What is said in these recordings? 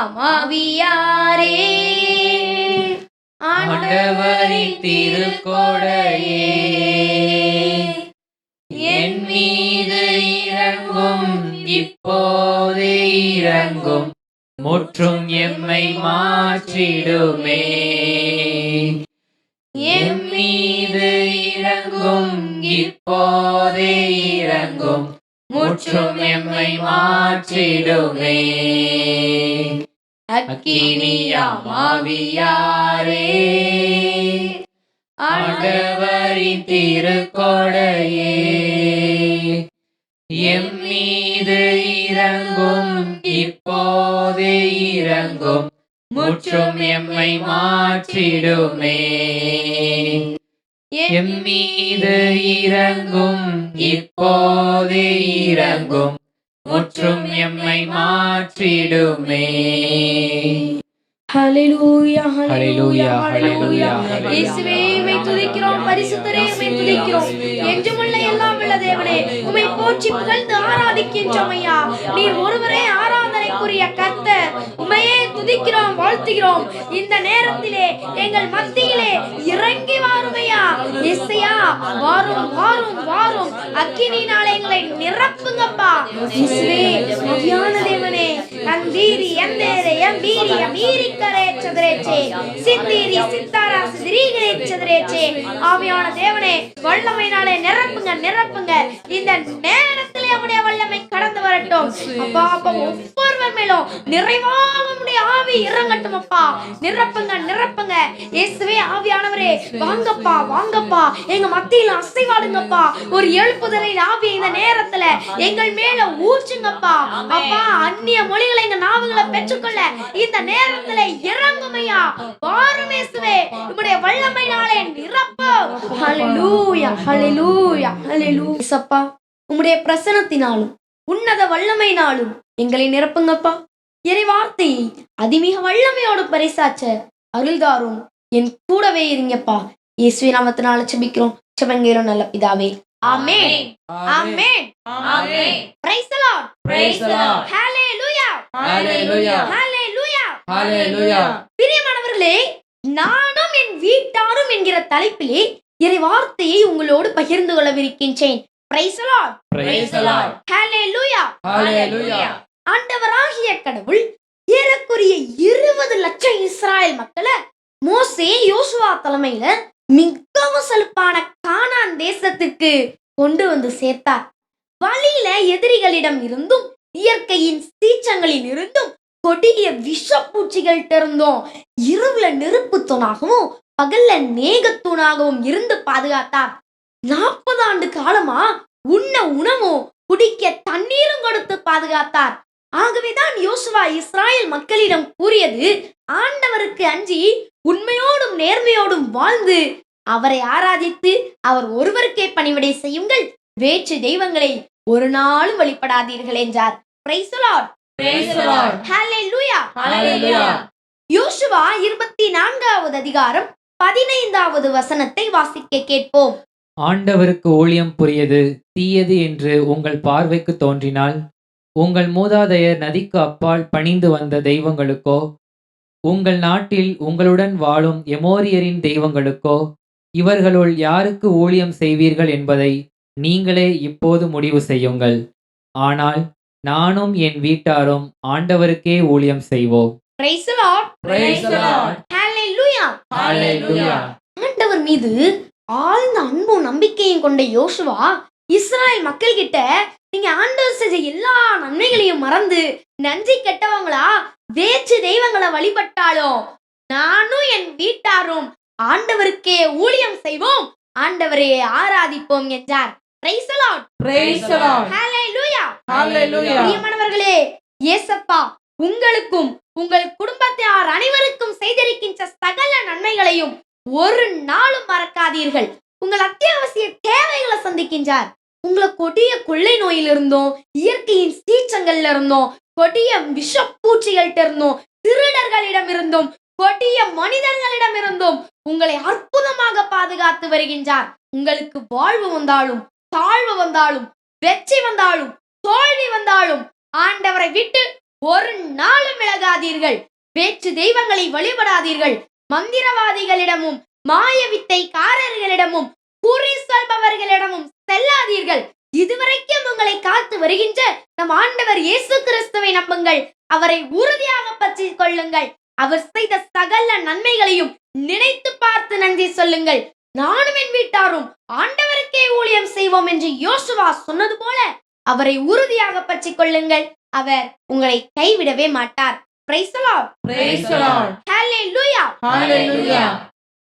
அக்கினியாமாவியாரே ஆண்டவரின் திருக்கோடையே. என் மீது இறங்கும் இப்போதே இறங்கும். முற்றும் எம்மை மாற்றிடுமே. என் மீது இறங்கும் இப்போதே இறங்கும். முற்றும் எம்மை மாற்றிடுமே. அக்கினியாமாவியாரே. ஆண்டவரின் திருக்கொடையே. எம் மீது இறங்கும் இப்போதே இறங்கும் முற்றும் எம்மை மாற்றிடுமே. எம் மீது இறங்கும் இப்போதே இறங்கும் முற்றும் எம்மை மாற்றிடுமே. ஹalleluya ஹalleluya, ஹalleluya. இயேசுவே உம்மை துதிக்கிறோம். பரிசுத்தரே உம்மை துதிக்கிறோம். என்றுமுள்ள எல்லாம் உள்ள தேவனே உம்மை போற்றி புகழ்ந்து ஆராதிக்கின்றோம் ஐயா. நீர் ஒருவரே துதிக்கிறோம் வாழ்த்துகிறோம். இந்த நேரத்திலே எங்கள் மத்தியிலே இறங்கி வாரும் இசையா வாரும் வாரும் வாரும். அக்கினினாலே எங்களை நிரப்புங்கப்பா. மதியான தேவனே நந்தீரி எந்தேரே எம்பீரி அமீரி கரேச்சதரேச்சே சித்தீரி சித்தாரா சிதிரீகரே சதுரேச்சே. ஆவியான தேவனே வல்லமையினாலே நிரப்புங்க நிரப்புங்க. இந்த நேரத்திலே அவருடைய வல்லமை கடந்து வரட்டும். அப்பா அப்பா ஒவ்வொருவர் மேலும் நிறைவாக உம்முடைய ஆவி இறங்கட்டும் அப்பா நிரப்புங்க நிரப்புங்க. இயேசுவே ஆவியானவரே வாங்கப்பா வாங்கப்பா. எங்க மத்தியில அசைவாடுங்கப்பா. ஒரு எழுப்புதலை ஆவி இந்த நேரத்துல எங்கள் மேல ஊற்றுங்கப்பா. அப்பா அந்நிய மொழிகளை எங்க நாவுகளை பெற்றுக்கொள்ள இந்த நேரத்துல இறங்குமையா. வாரும் இயேசுவே உம்முடைய வல்லமையினாலே நிரப்பு. ஹalleluya ஹalleluya ஹalleluya. உம்முடைய பிரசனத்தினாலும் உன்னத வல்லமையினாலும் எங்களை நிரப்புங்கப்பா. இறை வார்த்தையை அதிமிக வல்லமையோடு பரிசாச்ச அருள்தாரும் என் கூடவே இருங்கப்பா இயேசுவின் நாமத்தினால செபிக்கிறோம் செபங்கேறோம் நல்ல பிதாவே amen amen amen. Praise the lord Praise the Lord. ஹalleluya Hallelujah. ஹalleluya Hallelujah. பிரியமானவர்களே நானும் என் வீட்டாரும் என்கிற தலைப்பிலே இறை வார்த்தையை உங்களோடு பகிர்ந்து கொள்ளவிருக்கின்றேன் praise the lord Praise the Lord. ஹalleluya Hallelujah. ஆண்டவராகிய கடவுள் ஏறக்குரிய இருபது லட்சம் இஸ்ராயல் மக்களை மோசே யோசுவா தலைமையில மிகவும் செழிப்பான கானான் தேசத்துக்கு கொண்டு வந்து சேர்த்தார். வழியில எதிரிகளிடம் இருந்தும் இயற்கையின் சீச்சங்களில் இருந்தும் கொடிய விஷப்பூச்சிகள்கிட்ட இருந்தும் இருவுல நெருப்பு தூணாகவும் பகல்ல மேகத்தூணாகவும் இருந்து பாதுகாத்தார். நாற்பது ஆண்டு காலமா உண்ண உணவும் குடிக்க தண்ணீரும் கொடுத்து பாதுகாத்தார். ஆகவேதான் யோசுவா இஸ்ராயல் மக்களிடம் கூறியது ஆண்டவருக்கு அஞ்சி உண்மையோடும் நேர்மையோடும் வாழ்ந்து அவரை ஆராதித்து அவர் ஒருவருக்கே பணிவிடை செய்யுங்கள் வேற்று தெய்வங்களை ஒரு நாளும் வழிபடாதீர்கள் என்றார் Praise the Lord. Praise the Lord. Hallelujah. Hallelujah. யோசுவா இருபத்தி நான்காவது அதிகாரம் பதினைந்தாவது வசனத்தை வாசிக்க கேட்போம் ஆண்டவருக்கு ஊழியம் புரியது தீயது என்று உங்கள் பார்வைக்கு தோன்றினால் உங்கள் மூதாதையர் நதிக்கு அப்பால் பணிந்து வந்த தெய்வங்களுக்கோ உங்கள் நாட்டில் உங்களுடன் வாழும் எமோரியரின் தெய்வங்களுக்கோ இவர்களுள் யாருக்கு ஊழியம் செய்வீர்கள் என்பதை நீங்களே இப்போது முடிவு செய்யுங்கள் ஆனால் நானும் என் வீட்டாரும் ஆண்டவருக்கே ஊழியம் செய்வோம் Praise the Lord. Praise the Lord. Hallelujah. Hallelujah. ஆண்டவர் மீது ஆழ்ந்த அன்பும் நம்பிக்கையும் கொண்ட யோசுவா இஸ்ராயல் மக்கள் கிட்ட நீங்க ஆண்டவர் செஞ்ச எல்லா நன்மைகளையும் மறந்து நன்றி கெட்டவங்களா வேற்று தெய்வங்களை வழிபட்டாலும் நானும் என் வீட்டாரும் ஆண்டவருக்கே ஊழியம் செய்வோம் ஆண்டவரையே ஆராதிப்போம் என்றார். பிரியமானவர்களே இயேசப்பா உங்களுக்கும் உங்கள் குடும்பத்தார் அனைவருக்கும் செய்திருக்கின்ற சகல நன்மைகளையும் ஒரு நாளும் மறக்காதீர்கள். உங்கள் அத்தியாவசிய தேவைகளை சந்திக்கின்றார். உங்களை கொடிய கொள்ளை நோயிலிருந்தும் இயற்கையின் சீற்றங்கள்ல இருந்தும் கொடிய விஷப்பூச்சிகள்கிட்ட இருந்தும் திருடர்களிடம் இருந்தும் கொடிய மனிதர்களிடம் இருந்தும். உங்களை அற்புதமாக பாதுகாத்து வருகின்றார். உங்களுக்கு வாழ்வு வந்தாலும் தாழ்வு வந்தாலும் வெற்றி வந்தாலும் தோல்வி வந்தாலும் ஆண்டவரை விட்டு ஒரு நாளும் விலகாதீர்கள். வேற்று தெய்வங்களை வழிபடாதீர்கள். மந்திரவாதிகளிடமும் மாய வித்தைக்காரர்களிடமும் குறி சொல்பவர்களிடமும் செல்லாதீர்கள் இதுவரைக்கும் உங்களை காத்து வருகின்ற நம் ஆண்டவர் இயேசு கிறிஸ்துவை நம்புங்கள். அவரை உறுதியாக பற்றிக் கொள்ளுங்கள். அவர் செய்த சகல நன்மைகளையும் நினைத்து பார்த்து நன்றி சொல்லுங்கள். நானும் என் வீட்டாரும் ஆண்டவருக்கே ஊழியம் செய்வோம் என்று யோசுவா சொன்னது போல அவரை உறுதியாக பற்றிக் கொள்ளுங்கள். அவர் உங்களை கைவிடவே மாட்டார்.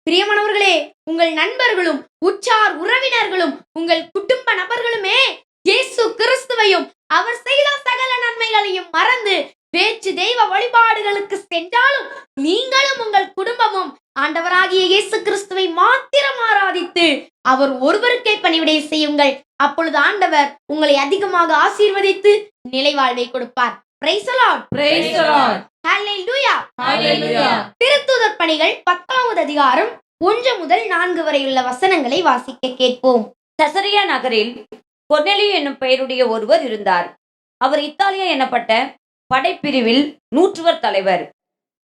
பிரியமானவர்களே உங்கள் நண்பர்களும் உற்றார் உறவினர்களும் உங்கள் குடும்ப நபர்களுமே இயேசு கிறிஸ்துவையும் அவர் செய்த சகல நன்மைகளையும் மறந்து வேற்று தெய்வ வழிபாடுகளுக்கு சென்றாலும் நீங்களும் உங்கள் குடும்பமும் ஆண்டவராகிய இயேசு கிறிஸ்துவை மாத்திரம் ஆராதித்து அவர் ஒருவருக்கே பணிவிடை செய்யுங்கள். அப்பொழுது ஆண்டவர் உங்களை அதிகமாக ஆசீர்வதித்து நிலைவாழ்வை கொடுப்பார். திருத்துதர் பணிகள் பத்தாவது அதிகாரம் ஒன்று முதல் நான்கு வரையுள்ள வசனங்களை வாசிக்க கேட்போம். சசரியா நகரில் கொர்நெலியு என்னும் பெயருடைய ஒருவர் இருந்தார். அவர் இத்தாலியா எனப்பட்ட படைப்பிரிவில் நூற்றுவர் தலைவர்.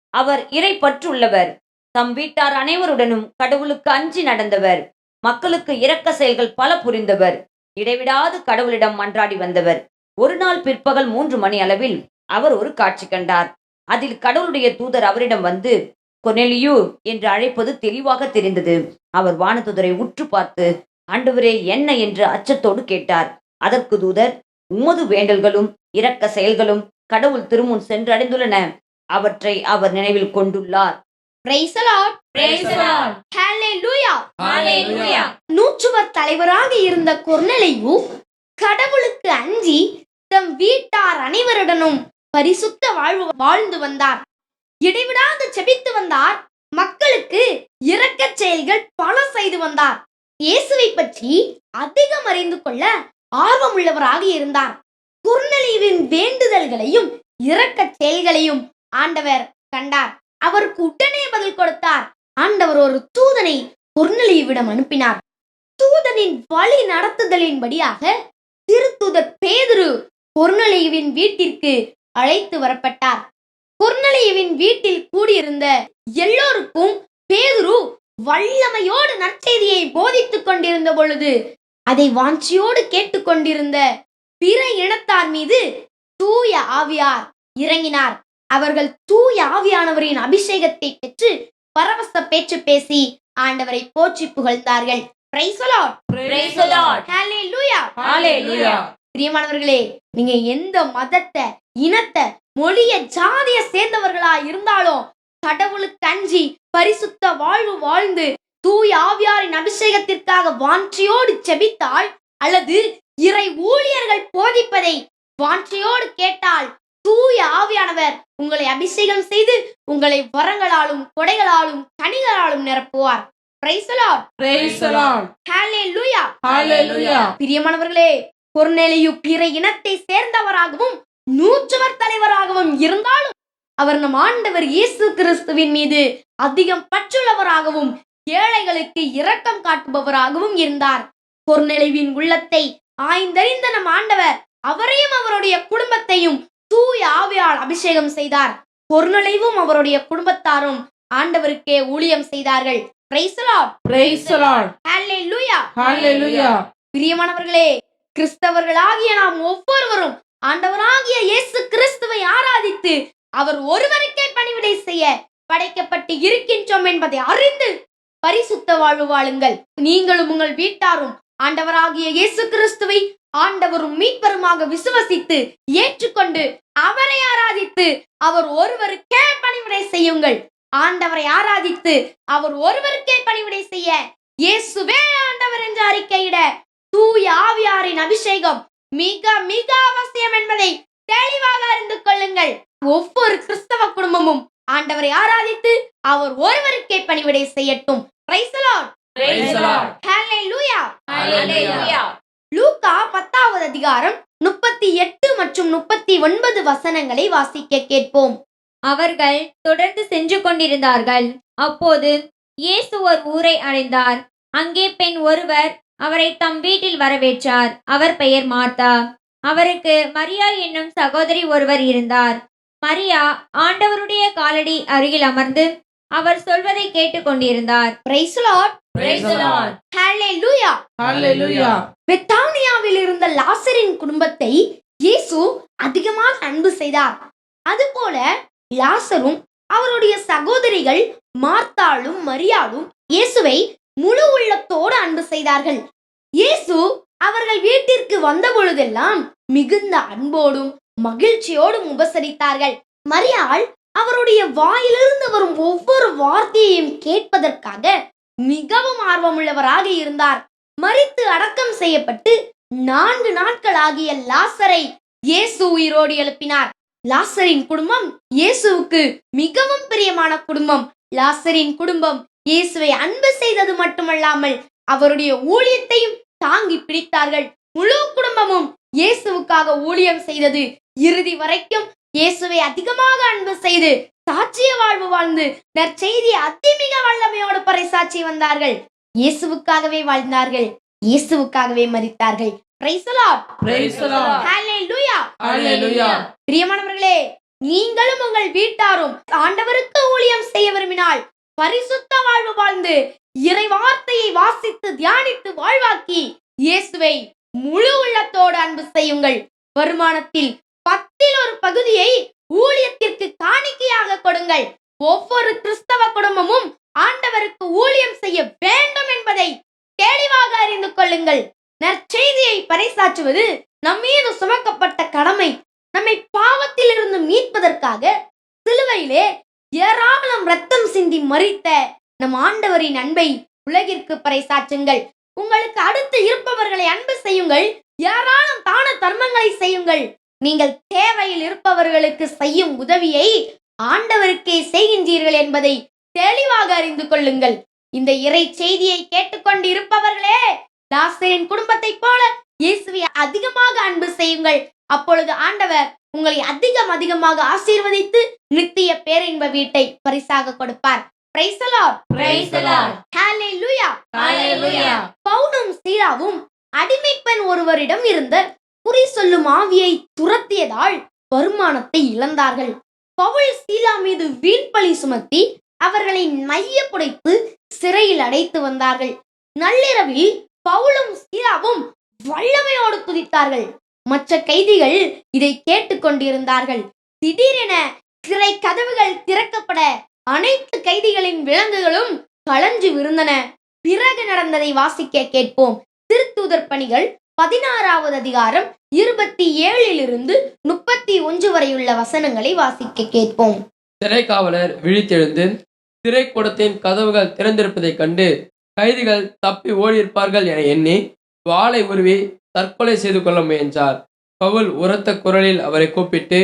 அவர் இறை பற்றுள்ளவர். தம் வீட்டார் அனைவருடனும் கடவுளுக்கு அஞ்சி நடந்தவர். மக்களுக்கு இரக்க செயல்கள் பல புரிந்தவர். இடைவிடாது கடவுளிடம் மன்றாடி வந்தவர். ஒரு நாள் பிற்பகல் மூன்று மணி அளவில் அவர் ஒரு காட்சி கண்டார். அதில் கடவுளுடைய தூதர் அவரிடம் வந்து கொர்நெலியு என்று அழைப்பது தெளிவாக தெரிந்தது. அவர் வானதூதரை உற்று பார்த்து ஆண்டவரே என்ன? என்று அச்சத்தோடு கேட்டார். அதற்கு தூதர் உமது வேண்டல்களும் இரக்க செயல்களும் கடவுள் திருமுன் சென்றடைந்துள்ளன. அவற்றை அவர் நினைவில் கொண்டுள்ளார். நூற்றுவர் தலைவராக இருந்த கொர்நெலியு கடவுளுக்கு அஞ்சி தம் வீட்டார் அனைவருடனும் பரிசுத்த வாழ்வு வாழ்ந்து வந்தார். இடைவிடாது செபித்து வந்தார். மக்களுக்கு இரக்க செயல்கள் பல செய்து வந்தார். இயேசுவை பற்றி அதிகம் அறிந்து கொள்ள ஆர்வம் உள்ளவராக இருந்தார். குர்நலிவின் வேண்டுதல்களையும் இரக்க செயல்களையும் ஆண்டவர் கண்டார். அவருக்கு உடனே பதில் கொடுத்தார். ஆண்டவர் ஒரு தூதனை குர்நலிவிடம் அனுப்பினார். தூதனின் வழி நடத்துதலின்படியாக திருத்தூதர் பேதுரு கொர்நலியுவின் வீட்டிற்கு அழைத்து வரப்பட்டார். கொர்நலியுவின் வீட்டில் கூடியிருந்த எல்லோருக்கும் பேதுரு வல்லமையோடு நற்செய்தியை போதித்துக் கொண்டிருந்த பொழுது அதை வாஞ்சியோடு கேட்டுக்கொண்டிருந்த பிற இனத்தார் மீது தூய ஆவியார் இறங்கினார். அவர்கள் தூய ஆவியானவரின் அபிஷேகத்தை பெற்று பரவச பேச்சு பேசி ஆண்டவரை போற்றி புகழ்ந்தார்கள். பிரியமானவர்களே நீங்க எந்த மதத்தை இனத்தை மொழிய ஜாதிய சேர்ந்தவர்களா இருந்தாலும் கடவுளுக்கு அஞ்சி பரிசுத்த வாழ்வு வாழ்ந்து தூய ஆவியாரின் அபிஷேகத்திற்காக வாஞ்சியோடு செபித்தால் அல்லது இறை ஊழியர்கள் போதிப்பதை வாஞ்சியோடு கேட்டால் தூய ஆவியானவர் உங்களை அபிஷேகம் செய்து உங்களை வரங்களாலும் கொடைகளாலும் கனிகளாலும் நிரப்புவார். பிரியமானவர்களே கொர்நேலியு பிற இனத்தை சேர்ந்தவராகவும் நூற்றுவர் தலைவராகவும் இருந்தாலும் அவர் நம் ஆண்டவர் இயேசு கிறிஸ்துவின் மீது அதிகம் பற்றுள்ளவராகவும் ஏழைகளுக்கு இரக்கம் காட்டுபவராகவும் இருந்தார். கொர்நெலிவின் உள்ளத்தை ஆய்ந்தறிந்த நம் ஆண்டவர் அவரையும் அவருடைய குடும்பத்தையும் தூய ஆவியால் அபிஷேகம் செய்தார். கொர்நெலிவும் அவருடைய குடும்பத்தாரும் ஆண்டவருக்கே ஊழியம் செய்தார்கள். பிரியமானவர்களே கிறிஸ்தவர்களாகிய நாம் ஒவ்வொருவரும் ஆண்டவராகிய இயேசு கிறிஸ்துவை ஆராதித்து அவர் ஒருவருக்கே பணிவிடை செய்ய படைக்கப்பட்டு இருக்கின்றோம் என்பதை அறிந்து பரிசுத்த வாழ்வு வாழுங்கள். நீங்களும் உங்கள் வீட்டாரும் ஆண்டவராகிய இயேசு கிறிஸ்துவை ஆண்டவரும் மீட்பருமாக விசுவசித்து ஏற்றுக்கொண்டு அவரை ஆராதித்து அவர் ஒருவருக்கே பணிவிடை செய்யுங்கள். ஆண்டவரை ஆராதித்து அவர் ஒருவருக்கே பணிவிடை செய்ய இயேசுவே ஆண்டவர் என்று அறிக்கையிட தூய ஆவியாரின் அபிஷேகம் மிக மிக அவசியம் என்பதை தெளிவாக அறிந்து கொள்ளுங்கள் ஒவ்வொரு கிறிஸ்தவ குடும்பமும் ஆண்டவரை ஆராதித்து அவர் ஒருவருக்கே பணிவிடை செய்யட்டும் Praise the Lord. Praise the Lord. Hallelujah. Hallelujah. லூக்கா பத்தாவது அதிகாரம் முப்பத்தி எட்டு மற்றும் முப்பத்தி ஒன்பது வசனங்களை வாசிக்க கேட்போம் அவர்கள் தொடர்ந்து சென்று கொண்டிருந்தார்கள் அப்போது இயேசு ஒரு ஊரை அடைந்தார் அங்கே பெண் ஒருவர் அவரை தம் வீட்டில் வரவேற்றார். அவர் பெயர் மார்த்தா. அவருக்கு மரியா என்னும் சகோதரி ஒருவர் இருந்தார். மரியா ஆண்டவருடைய காலடி அருகில் அமர்ந்து அவர் சொல்வதை கேட்டுக்கொண்டிருந்தார். பெத்தானியாவில் இருந்த லாசரின் குடும்பத்தை இயேசு அதிகமாக அன்பு செய்தார். அதுபோல லாசரும் அவருடைய சகோதரிகள் மார்த்தாளும் மரியாளும் இயேசுவை முழு உள்ளத்தோடு அன்பு செய்தார்கள். இயேசு அவர்கள் வீட்டிற்கு வந்த பொழுதெல்லாம் மிகுந்த அன்போடும் மகிழ்ச்சியோடும் உபசரித்தார்கள். மரியாள் அவருடைய வாயிலிருந்து வரும் ஒவ்வொரு வார்த்தையையும் கேட்பதற்காக மிகவும் ஆர்வமுள்ளவராக இருந்தார். மறித்து அடக்கம் செய்யப்பட்டு நான்கு நாட்கள் ஆகிய லாசரை இயேசு உயிரோடு எழுப்பினார். லாசரின் குடும்பம் இயேசுவுக்கு மிகவும் பிரியமான குடும்பம். லாசரின் குடும்பம் இயேசுவை அன்பு செய்தது மட்டுமல்லாமல் அவருடைய ஊழியத்தையும் தாங்கி பிடித்தார்கள். முழு குடும்பமும் இயேசுவுக்காக ஊழியம் செய்தது. இறுதி வரைக்கும் இயேசுவை அதிகமாக அன்பு செய்து சாட்சிய வாழ்வு வாழ்ந்து நற்செய்தி அதிமிக வல்லமையோடு பறைசாற்றி வந்தார்கள். இயேசுவுக்காகவே வாழ்ந்தார்கள். இயேசுவுக்காகவே. Hallelujah. பிரியமானவர்களே நீங்களும் உங்கள் வீட்டாரும் ஆண்டவருக்கு ஊழியம் செய்ய விரும்பினால் பரிசுத்த வாழ்வு வாழ்ந்து இறை வார்த்தையை வாசித்து தியானித்து வாழ்வாக்கி இயேசுவை முழு உள்ளத்தோடு அன்பு செய்யுங்கள். வருமானத்தில் பத்தில் ஒரு பகுதியை ஊழியத்திற்கு காணிக்கையாக கொடுங்கள். ஒவ்வொரு கிறிஸ்தவ குடும்பமும் ஆண்டவருக்கு ஊழியம் செய்ய வேண்டும் என்பதை தெளிவாக அறிந்து கொள்ளுங்கள். நற்செய்தியை பறைசாற்றுவது நம் மீது சுமக்கப்பட்ட கடமை. நம்மை பாவத்தில் இருந்து மீட்பதற்காக சிலுவையிலே ஏராளம் ரத்தம் சிந்தி மறித்த நம் ஆண்டவரின் அன்பை உலகிற்கு பறைசாற்றுங்கள். உங்களுக்கு அடுத்து இருப்பவர்களை அன்பு செய்யுங்கள். ஏராளம் தான தர்மங்களை செய்யுங்கள். நீங்கள் தேவையில் இருப்பவர்களுக்கு செய்யும் உதவியை ஆண்டவருக்கே செய்கின்றீர்கள் என்பதை தெளிவாக அறிந்து கொள்ளுங்கள். இந்த இறை செய்தியை கேட்டுக்கொண்டு இருப்பவர்களே லாசரின் குடும்பத்தைப் போல இயேசுவை அதிகமாக அன்பு செய்யுங்கள். அப்பொழுது ஆண்டவர் உங்களை அதிகம் அதிகமாக ஆசீர்வதித்து நித்திய பேரின்ப வீட்டை பரிசாக கொடுப்பார். பவுலும் சீலாவும் அடிமைப்பெண் ஒருவரிடம் இருந்த குறி சொல்லும் ஆவியை துரத்தியதால் வருமானத்தை இழந்தார்கள். பவுல் சீலா மீது வீண்பழி சுமத்தி அவர்களை மைய புடைத்து சிறையில் அடைத்து வந்தார்கள். நள்ளிரவில் பவுலும் சீலாவும் வல்லமையோடு குதித்தார்கள். மற்ற கைதிகள் இதை கேட்டுக்கொண்டிருந்தார்கள். திடீரென சிறை கதவுகள் திறக்கப்பட அனைத்து கைதிகளின் விலங்குகளும் களைஞ்சு விருந்தன பிறகு நடந்ததை வாசிக்க கேட்போம். திருத்தூதர் பணிகள் பதினாறாவது அதிகாரம் இருபத்தி ஏழிலிருந்து முப்பத்தி ஒன்று வரையுள்ள வசனங்களை வாசிக்க கேட்போம். சிறைக்காவலர் விழித்தெழுந்து திரைக்கூடத்தின் கதவுகள் திறந்திருப்பதைக் கண்டு கைதிகள் தப்பி ஓடியிருப்பார்கள் என எண்ணி வாளை உருவி தற்கொலை செய்து கொள்ள முயன்றார். பவுல் உரத்த குரலில் அவரை கூப்பிட்டு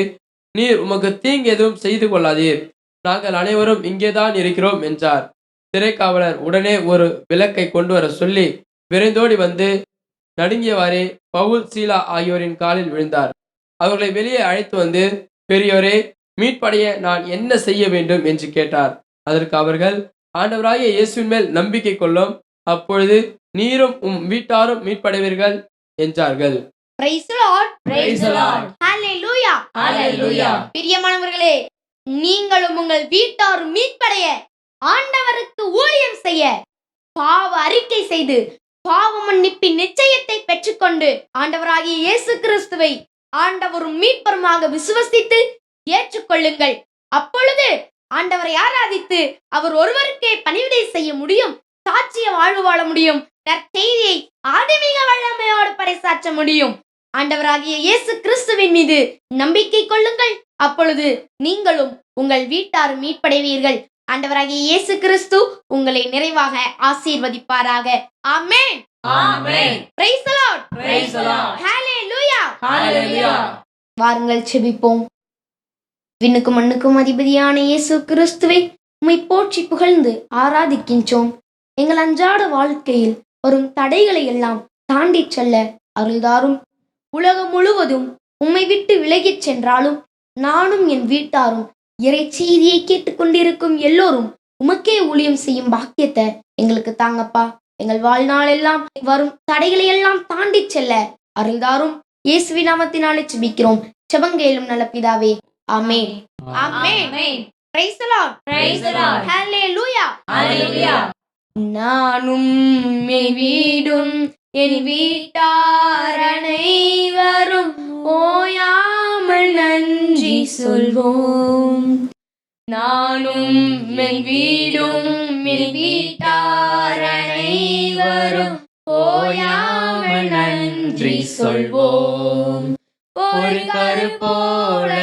நீர் உமக்கு தீங்கு எதுவும் செய்து கொள்ளாதீர். நாங்கள் அனைவரும் இங்கேதான் இருக்கிறோம் என்றார். சிறைக்காவலர் உடனே ஒரு விளக்கை கொண்டு வர சொல்லி விரைந்தோடி வந்து நடுங்கியவாறே பவுல் சீலா ஆகியோரின் காலில் விழுந்தார். அவர்களை வெளியே அழைத்து வந்து பெரியோரே மீட்படைய நான் என்ன செய்ய வேண்டும்? என்று கேட்டார். அதற்கு அவர்கள் ஆண்டவராகிய இயேசுவின் மேல் நம்பிக்கை கொள்ளும். அப்பொழுது நீரும் உம் வீட்டாரும் மீட்படைவீர்கள். என்றார்கள். பிரியமானவர்களே நீங்களும் உங்கள் வீட்டார் மீட்படைய ஆண்டவருக்கு ஊழியம் செய்ய பாவ அறிக்கை செய்து பாவ மன்னிப்பின் நிச்சயத்தை பெற்றுக்கொண்டு ஆண்டவராகிய இயேசு கிறிஸ்துவை ஆண்டவரும் மீட்பருமாக விசுவசித்து ஏற்றுக்கொள்ளுங்கள். அப்பொழுது ஆண்டவரை ஆராதித்து அவர் ஒருவருக்கே பணிவிடை செய்ய முடியும் சாட்சிய வாழ்வு வாழ முடியும் நற்செய்தியை ஆதிமிக வல்லமையோடு பறைசாற்ற முடியும் ஆண்டவராகிய இயேசு கிறிஸ்துவின் மீது நம்பிக்கை கொள்ளுங்கள் அப்பொழுது நீங்களும் உங்கள் வீட்டார் மீட்படைவீர்கள் ஆண்டவராகிய இயேசு கிறிஸ்து உங்களை நிறைவாக ஆசீர்வதிப்பாராக ஆமென் Amen. Praise the Lord. Praise the Lord. Hallelujah. Hallelujah. வாருங்கள் செபிப்போம் விண்ணுக்கும் மண்ணுக்கும் அதிபதியான இயேசு கிறிஸ்துவை உம்மை போற்றி புகழ்ந்து ஆராதிக்கின்றோம் எங்கள் அன்றாட வாழ்க்கையில் வரும் தடைகளை எல்லாம் தாண்டிச் செல்ல அருள்தாரும். உலகம் முழுவதும் உம்மை விட்டு விலகிச் சென்றாலும் நானும் என் வீட்டாரும் இறை செய்தியை கேட்டுக்கொண்டிருக்கும் எல்லோரும் உமக்கே ஊழியம் செய்யும் பாக்கியத்தை எங்களுக்கு தாங்கப்பா. எங்கள் வாழ்நாள் எல்லாம் வரும் தடைகளை எல்லாம் தாண்டிச் செல்ல அருள்தாரும். இயேசுவி நாமத்தினாலே ஜெபிக்கிறோம். ஜெபங்கேலும் நல்ல பிதாவே amen. Amen. Praise the lord Praise the Lord. ஹalleluya Hallelujah. நானும் என் வீடும் என் வீட்டார் அனைவரும் ஓயாமல் நன்றி சொல்வோம். நானும் என் வீடும் என் வீட்டார் அனைவரும் ஓயாமல் நன்றி சொல்வோம். ஒரு கருப்போல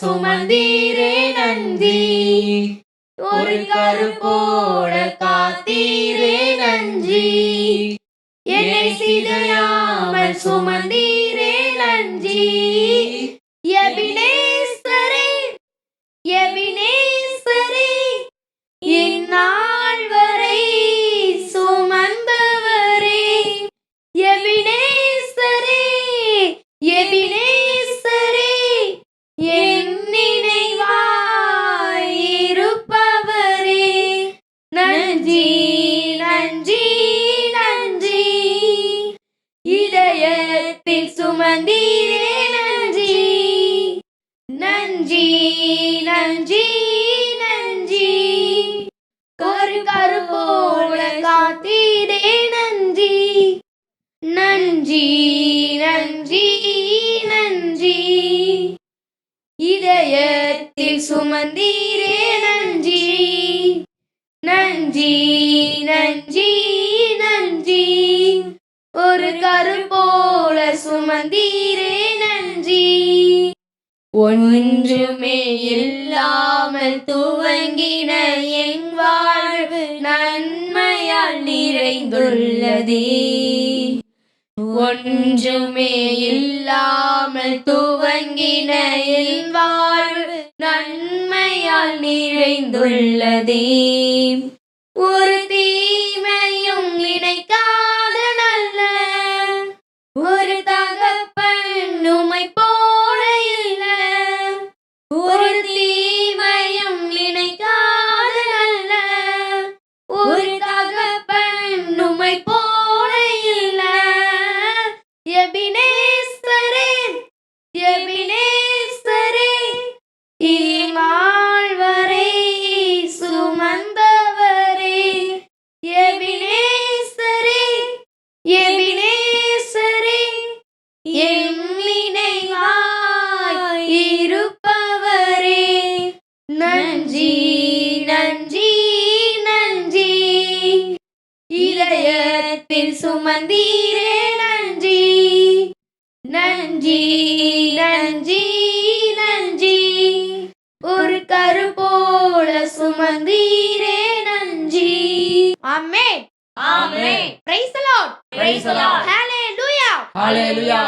சுமந்தீரே நந்தி. ஒரு கருப்போட காத்தீரே நன்றி என்னை சிதையாமல் சுமந்தீரே இதயத்தில் சுமந்தீரே நன்றி. நன்றி நன்றி நன்றி. ஒரு கரு போல சுமந்தீரே நன்றி. ஒன்றுமே இல்லாமல் துவங்கின என் வாழ்வு நன்மையால் நிறைந்துள்ளதே. ஒன்றுமே இல்லாமல் துவங்கின என் வாழ்வு நன்மையால் நிறைந்துள்ளதே. ஒரு சுமந்தீரே நன்றி நன்றி நன்றி நன்றி ஒரு கரு போல சுமந்தீரே நன்றி amen Amen. Praise the lord Praise the Lord. ஹalleluya Hallelujah.